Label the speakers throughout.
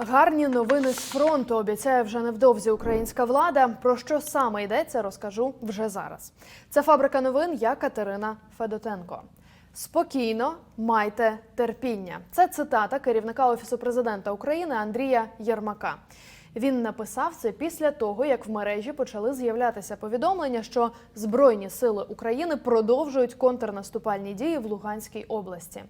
Speaker 1: Гарні новини з фронту обіцяє вже невдовзі українська влада. Про що саме йдеться, розкажу вже зараз. Це фабрика новин. Я Катерина Федотенко. Спокійно майте терпіння. Це цитата керівника офісу президента України Андрія Єрмака. Він написав це після того, як в мережі почали з'являтися повідомлення, що Збройні сили України продовжують контрнаступальні дії в Луганській області.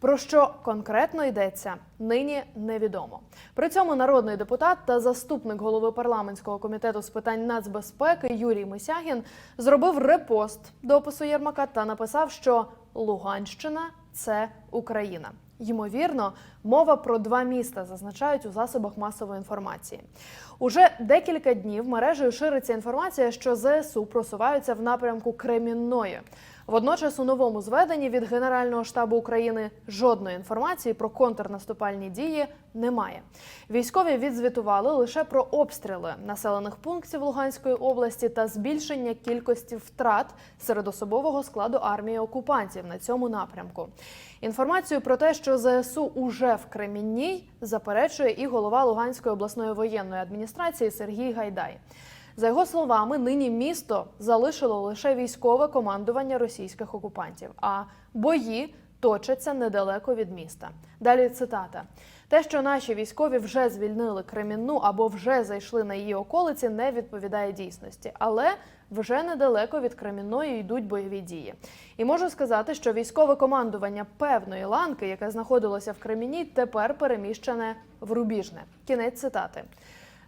Speaker 1: Про що конкретно йдеться, нині невідомо. При цьому народний депутат та заступник голови парламентського комітету з питань нацбезпеки Юрій Мисягін зробив репост до опису Єрмака та написав, що Луганщина це Україна. Ймовірно, мова про два міста зазначають у засобах масової інформації. Уже декілька днів мережею шириться інформація, що ЗСУ просуваються в напрямку Кремінної. Водночас у новому зведенні від Генерального штабу України жодної інформації про контрнаступальні дії немає. Військові відзвітували лише про обстріли населених пунктів Луганської області та збільшення кількості втрат серед особового складу армії окупантів на цьому напрямку. Інформацію про те, що ЗСУ уже в Кремінній, заперечує і голова Луганської обласної воєнної адміністрації Сергій Гайдай. За його словами, нині місто залишило лише військове командування російських окупантів, а бої точаться недалеко від міста. Далі цитата: те, що наші військові вже звільнили Кремінну або вже зайшли на її околиці, не відповідає дійсності, але вже недалеко від Кремінної йдуть бойові дії. І можу сказати, що військове командування певної ланки, яке знаходилося в Креміні, тепер переміщене в Рубіжне. Кінець цитати.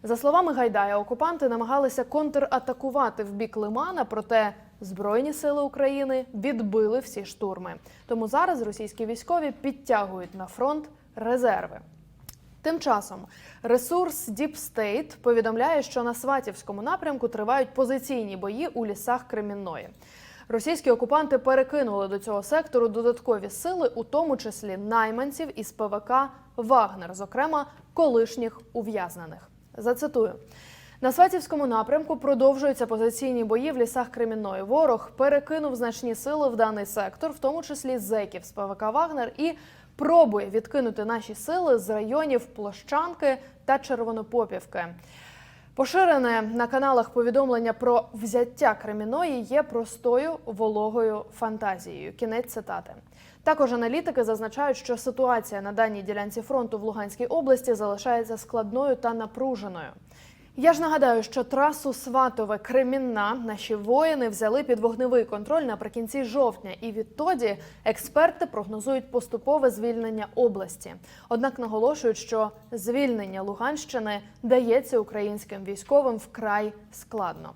Speaker 1: За словами Гайдая, окупанти намагалися контратакувати в бік Лимана, проте Збройні сили України відбили всі штурми. Тому зараз російські військові підтягують на фронт резерви. Тим часом ресурс Deep State повідомляє, що на Сватівському напрямку тривають позиційні бої у лісах Кремінної. Російські окупанти перекинули до цього сектору додаткові сили, у тому числі найманців із ПВК Вагнер, зокрема колишніх ув'язнених. Зацитую. На Сватівському напрямку продовжуються позиційні бої в лісах Кремінної. Ворог перекинув значні сили в даний сектор, в тому числі зеків з ПВК Вагнер, і пробує відкинути наші сили з районів Площанки та Червонопопівки. Поширене на каналах повідомлення про взяття Креміної є простою вологою фантазією. Кінець цитати. Також аналітики зазначають, що ситуація на даній ділянці фронту в Луганській області залишається складною та напруженою. Я ж нагадаю, що трасу Сватове Кремінна наші воїни взяли під вогневий контроль наприкінці жовтня, і відтоді експерти прогнозують поступове звільнення області. Однак наголошують, що звільнення Луганщини дається українським військовим вкрай складно.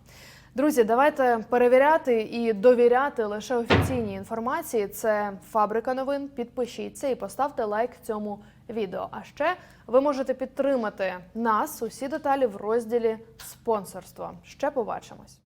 Speaker 1: Друзі, давайте перевіряти і довіряти лише офіційній інформації. Це фабрика новин. Підпишіться і поставте лайк цьому відео. А ще ви можете підтримати нас. Усі деталі в розділі спонсорство. Ще побачимось.